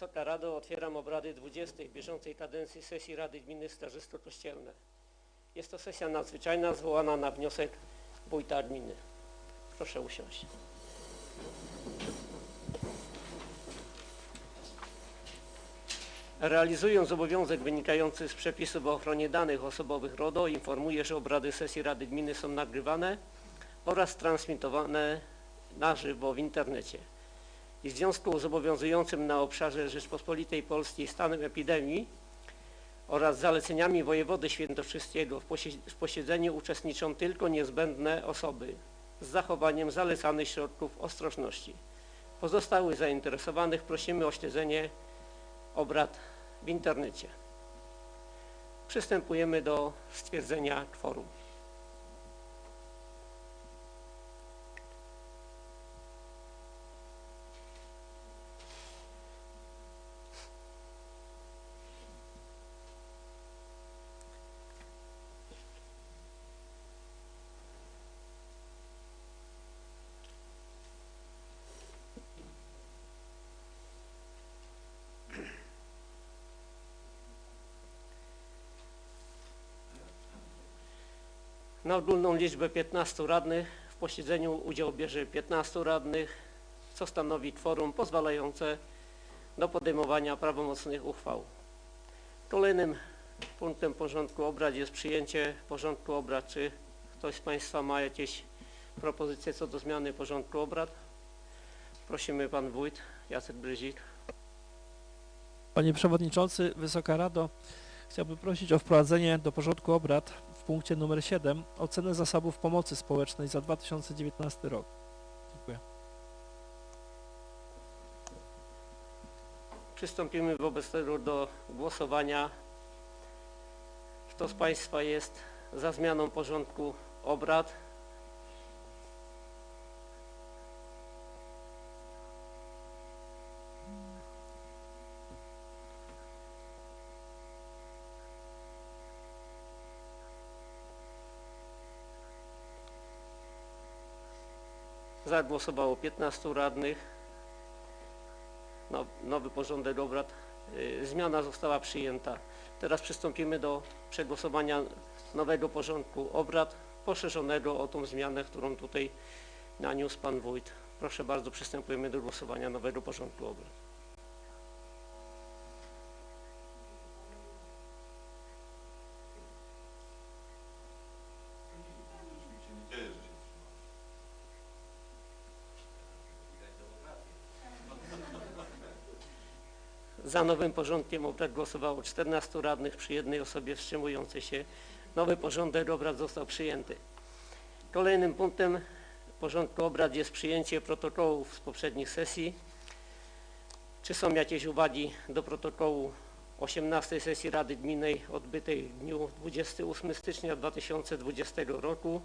Wysoka Rado, otwieram obrady 20. bieżącej kadencji sesji Rady Gminy Starzysto Kościelne. Jest to sesja nadzwyczajna zwołana na wniosek wójta gminy. Proszę usiąść. Realizując obowiązek wynikający z przepisów o ochronie danych osobowych RODO informuję, że obrady sesji Rady Gminy są nagrywane oraz transmitowane na żywo w internecie. I w związku z obowiązującym na obszarze Rzeczpospolitej Polskiej stanem epidemii oraz zaleceniami wojewody świętokrzyskiego w, posie- w posiedzeniu uczestniczą tylko niezbędne osoby z zachowaniem zalecanych środków ostrożności. Pozostałych zainteresowanych prosimy o śledzenie obrad w internecie. Przystępujemy do stwierdzenia kworum. Na ogólną liczbę 15 radnych w posiedzeniu udział bierze 15 radnych, co stanowi kworum pozwalające do podejmowania prawomocnych uchwał. Kolejnym punktem porządku obrad jest przyjęcie porządku obrad. Czy ktoś z Państwa ma jakieś propozycje co do zmiany porządku obrad? Prosimy Pan Wójt Jacek Bryzik. Panie Przewodniczący, Wysoka Rado, chciałbym prosić o wprowadzenie do porządku obrad punkcie numer 7 ocenę zasobów pomocy społecznej za 2019 rok. Dziękuję. Przystąpimy wobec tego do głosowania. Kto z Państwa jest za zmianą porządku obrad? Za głosowało 15 radnych. Now- Nowy porządek obrad. y, Zmiana została przyjęta. Teraz przystąpimy do przegłosowania nowego porządku obrad, poszerzonego o tą zmianę, którą tutaj naniósł Pan Wójt. Proszę bardzo, przystępujemy do głosowania nowego porządku obrad. Za nowym porządkiem obrad głosowało 14 radnych przy jednej osobie wstrzymującej się. Nowy porządek obrad został przyjęty. Kolejnym punktem porządku obrad jest przyjęcie protokołów z poprzednich sesji. Czy są jakieś uwagi do protokołu 18 sesji Rady Gminnej odbytej w dniu 28 stycznia 2020 roku?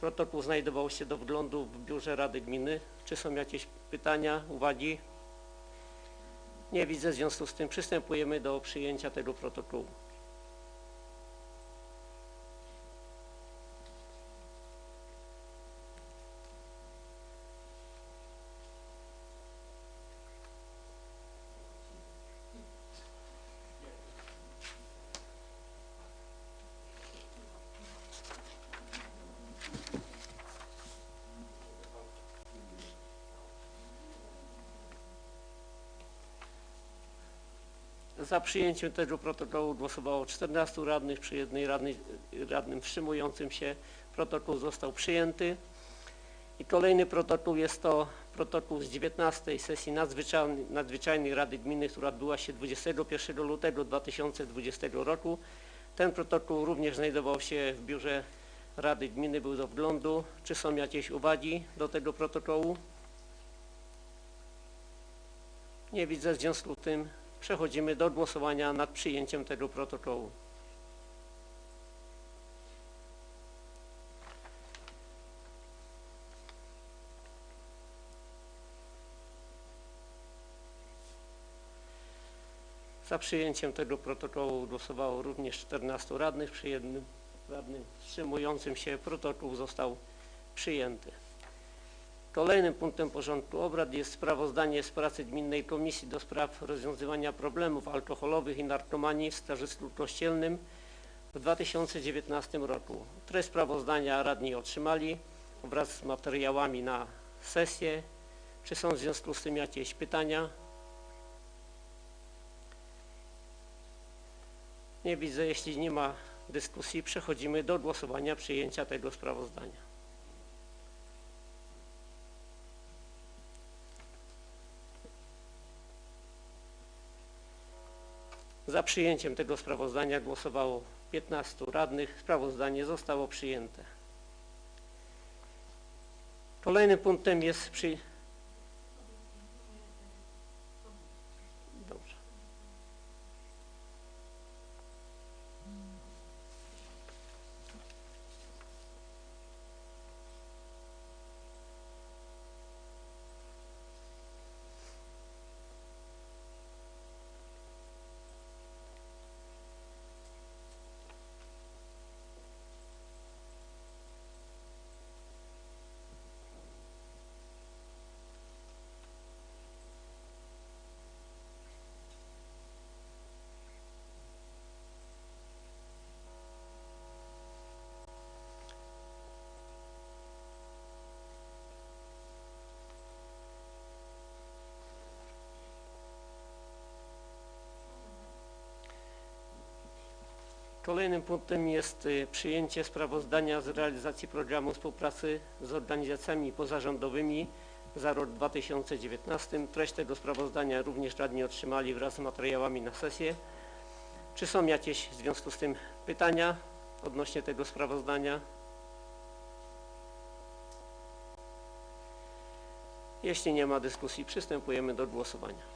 Protokół znajdował się do wglądu w biurze Rady Gminy. Czy są jakieś pytania, uwagi? Nie widzę, w związku z tym przystępujemy do przyjęcia tego protokołu. Za przyjęciem tego protokołu głosowało 14 radnych, przy jednej radnej, radnym wstrzymującym się. Protokół został przyjęty. I kolejny protokół jest to protokół z 19 sesji nadzwyczajnej, nadzwyczajnej Rady Gminy, która odbyła się 21 lutego 2020 roku. Ten protokół również znajdował się w biurze Rady Gminy, był do wglądu. Czy są jakieś uwagi do tego protokołu? Nie widzę, w związku z tym przechodzimy do głosowania nad przyjęciem tego protokołu. Za przyjęciem tego protokołu głosowało również 14 radnych, przy jednym radnym wstrzymującym się protokół został przyjęty. Kolejnym punktem porządku obrad jest sprawozdanie z pracy Gminnej Komisji do Spraw Rozwiązywania Problemów Alkoholowych i Narkomanii w Starzystu Kościelnym w 2019 roku. Treść sprawozdania radni otrzymali wraz z materiałami na sesję. Czy są w związku z tym jakieś pytania? Nie widzę. Jeśli nie ma dyskusji, przechodzimy do głosowania przyjęcia tego sprawozdania. Za przyjęciem tego sprawozdania głosowało 15 radnych. Sprawozdanie zostało przyjęte. Kolejnym punktem jest przy... Kolejnym punktem jest y, przyjęcie sprawozdania z realizacji programu współpracy z organizacjami pozarządowymi za rok 2019. Treść tego sprawozdania również radni otrzymali wraz z materiałami na sesję. Czy są jakieś w związku z tym pytania odnośnie tego sprawozdania? Jeśli nie ma dyskusji, przystępujemy do głosowania.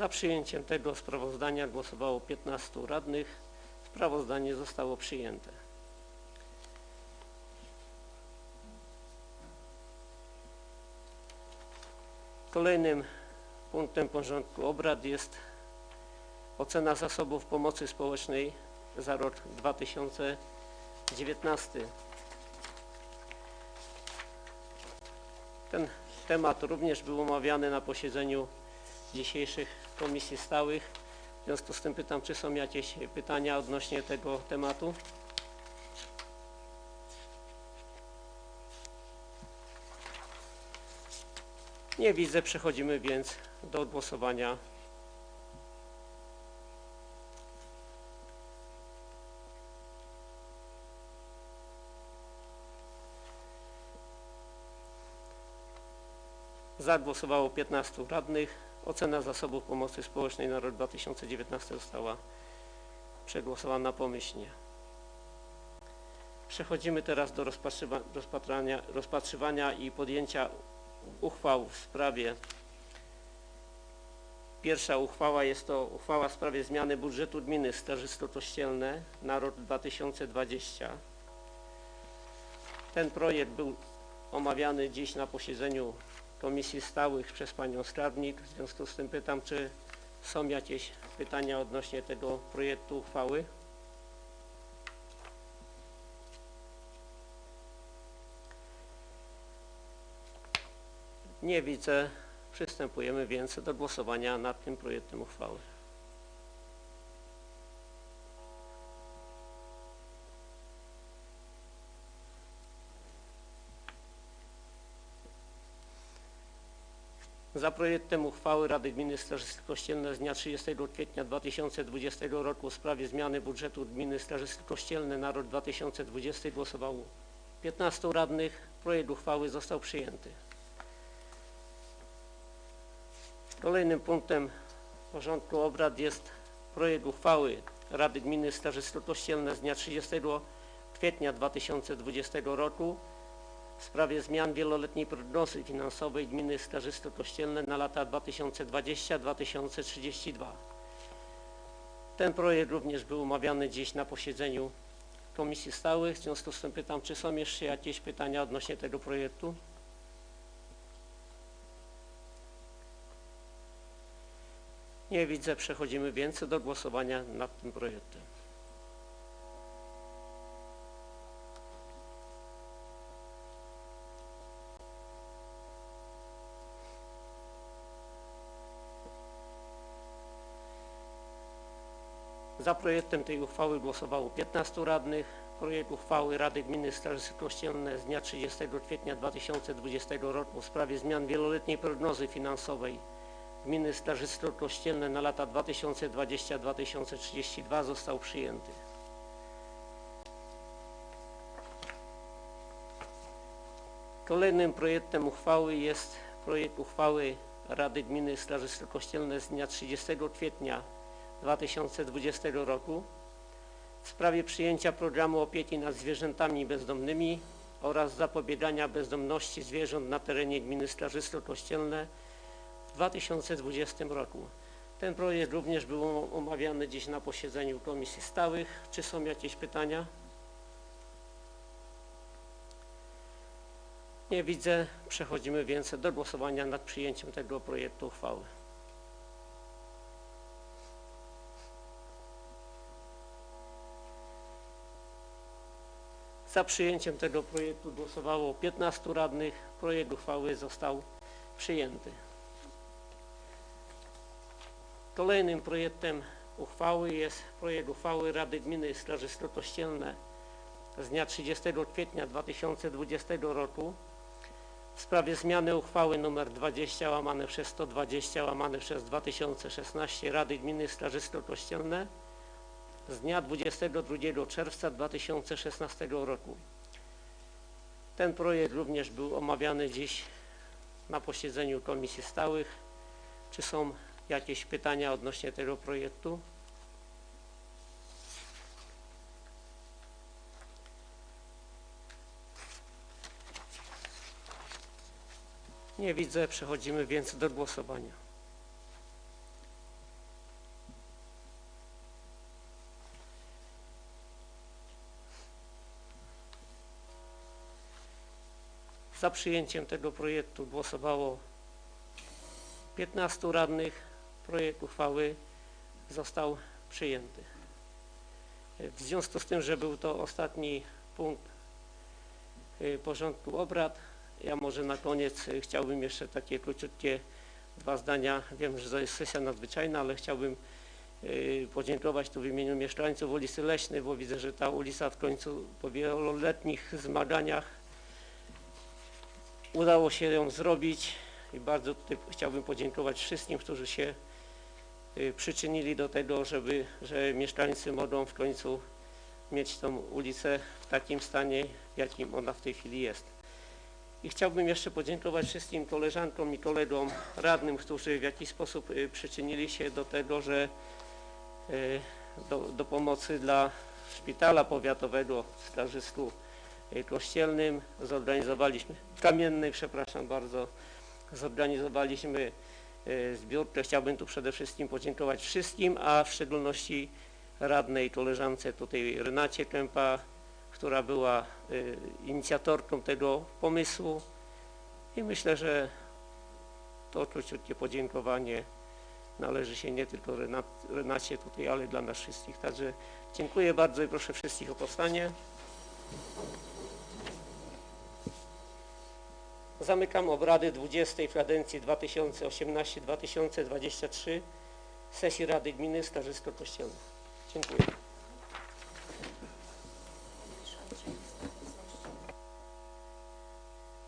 Za przyjęciem tego sprawozdania głosowało 15 radnych. Sprawozdanie zostało przyjęte. Kolejnym punktem porządku obrad jest ocena zasobów pomocy społecznej za rok 2019. Ten temat również był omawiany na posiedzeniu dzisiejszych komisji stałych. W związku z tym pytam, czy są jakieś pytania odnośnie tego tematu? Nie widzę, przechodzimy więc do głosowania. Za głosowało 15 radnych. Ocena zasobów pomocy społecznej na rok 2019 została przegłosowana pomyślnie. Przechodzimy teraz do rozpatrywa- rozpatrania, rozpatrywania i podjęcia uchwał w sprawie. Pierwsza uchwała jest to uchwała w sprawie zmiany budżetu gminy Starzysto-Kościelne na rok 2020. Ten projekt był omawiany dziś na posiedzeniu komisji stałych przez panią skarbnik. W związku z tym pytam, czy są jakieś pytania odnośnie tego projektu uchwały? Nie widzę. Przystępujemy więc do głosowania nad tym projektem uchwały. Za projektem uchwały Rady Gminy Strażysty Kościelne z dnia 30 kwietnia 2020 roku w sprawie zmiany budżetu Gminy Strażysty Kościelne na rok 2020 głosowało 15 radnych. Projekt uchwały został przyjęty. Kolejnym punktem porządku obrad jest projekt uchwały Rady Gminy Starzysto Kościelne z dnia 30 kwietnia 2020 roku w sprawie zmian wieloletniej prognozy finansowej Gminy Starzysto Kościelne na lata 2020-2032. Ten projekt również był omawiany dziś na posiedzeniu Komisji Stałych. W związku z tym pytam, czy są jeszcze jakieś pytania odnośnie tego projektu? Nie widzę. Przechodzimy więc do głosowania nad tym projektem. Za projektem tej uchwały głosowało 15 radnych. Projekt uchwały Rady Gminy Straży Kościelne z dnia 30 kwietnia 2020 roku w sprawie zmian wieloletniej prognozy finansowej Gminy Starzyctwo Kościelne na lata 2020-2032 został przyjęty. Kolejnym projektem uchwały jest projekt uchwały Rady Gminy Starzyctwo Kościelne z dnia 30 kwietnia 2020 roku w sprawie przyjęcia programu opieki nad zwierzętami bezdomnymi oraz zapobiegania bezdomności zwierząt na terenie gminy Starzyctwo Kościelne w 2020 roku. Ten projekt również był omawiany dziś na posiedzeniu komisji stałych. Czy są jakieś pytania? Nie widzę. Przechodzimy więc do głosowania nad przyjęciem tego projektu uchwały. Za przyjęciem tego projektu głosowało 15 radnych. Projekt uchwały został przyjęty. Kolejnym projektem uchwały jest projekt uchwały Rady Gminy Strażyctwo Kościelne z dnia 30 kwietnia 2020 roku w sprawie zmiany uchwały nr 20 łamane przez 120 łamane przez 2016 Rady Gminy Strażyctwo Kościelne z dnia 22 czerwca 2016 roku. Ten projekt również był omawiany dziś na posiedzeniu komisji stałych. Czy są jakieś pytania odnośnie tego projektu? Nie widzę, przechodzimy więc do głosowania. Za przyjęciem tego projektu głosowało 15 radnych. Projekt uchwały został przyjęty. W związku z tym, że był to ostatni punkt y, porządku obrad, ja może na koniec y, chciałbym jeszcze takie króciutkie dwa zdania. Wiem, że to jest sesja nadzwyczajna, ale chciałbym y, podziękować tu w imieniu mieszkańców ulicy Leśnej, bo widzę, że ta ulica w końcu po wieloletnich zmaganiach udało się ją zrobić i bardzo tutaj chciałbym podziękować wszystkim, którzy się y, przyczynili do tego, żeby, że mieszkańcy mogą w końcu mieć tą ulicę w takim stanie, w jakim ona w tej chwili jest. I chciałbym jeszcze podziękować wszystkim koleżankom i kolegom radnym, którzy w jakiś sposób y, przyczynili się do tego, że y, do, do pomocy dla szpitala powiatowego w Starzysku Kościelnym zorganizowaliśmy, Kamiennej, przepraszam bardzo, zorganizowaliśmy y, zbiórkę. Chciałbym tu przede wszystkim podziękować wszystkim, a w szczególności radnej koleżance tutaj Renacie Kępa, która była y, inicjatorką tego pomysłu i myślę, że to króciutkie podziękowanie należy się nie tylko Renacie tutaj, ale dla nas wszystkich. Także dziękuję bardzo i proszę wszystkich o powstanie. Zamykam obrady 20. kadencji 2018-2023 sesji Rady Gminy Starzysko Kościelne. Dziękuję.